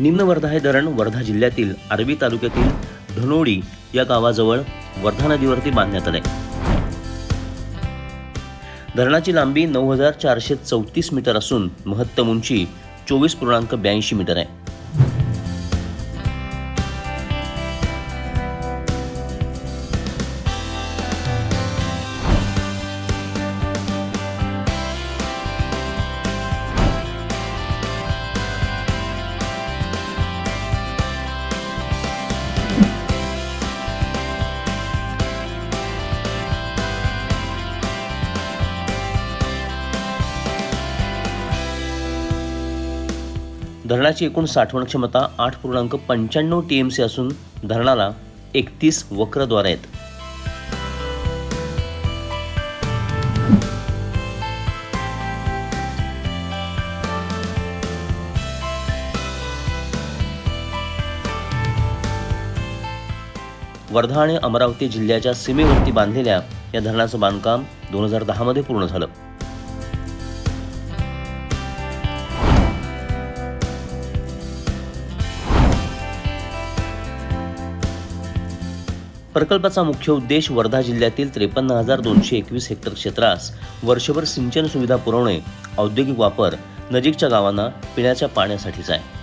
निम्न वर्धा हे धरण वर्धा जिल्ह्यातील आर्वी तालुक्यातील धनोडी या गावाजवळ वर्धा नदीवरती बांधण्यात आले. धरणाची लांबी नऊ हजार चारशे चौतीस मीटर असून महत्तम उंची चोवीस पूर्णांक ब्याऐंशी मीटर आहे. धरणाची एकूण साठवण क्षमता आठ पूर्णांक पंच्याण्णव टी एम सी असून धरणाला एकतीस वक्रद्वार आहेत. वर्धा आणि अमरावती जिल्ह्याच्या सीमेवरती बांधलेल्या या धरणाचं बांधकाम दोन हजार दहामध्ये पूर्ण झालं. प्रकल्पाचा मुख्य उद्देश वर्धा जिल्ह्यातील त्रेपन्न हजार दोनशे एकवीस हेक्टर क्षेत्रास वर्षभर सिंचन सुविधा पुरवणे औद्योगिक वापर नजीकच्या गावांना पिण्याच्या पाण्यासाठीच आहे.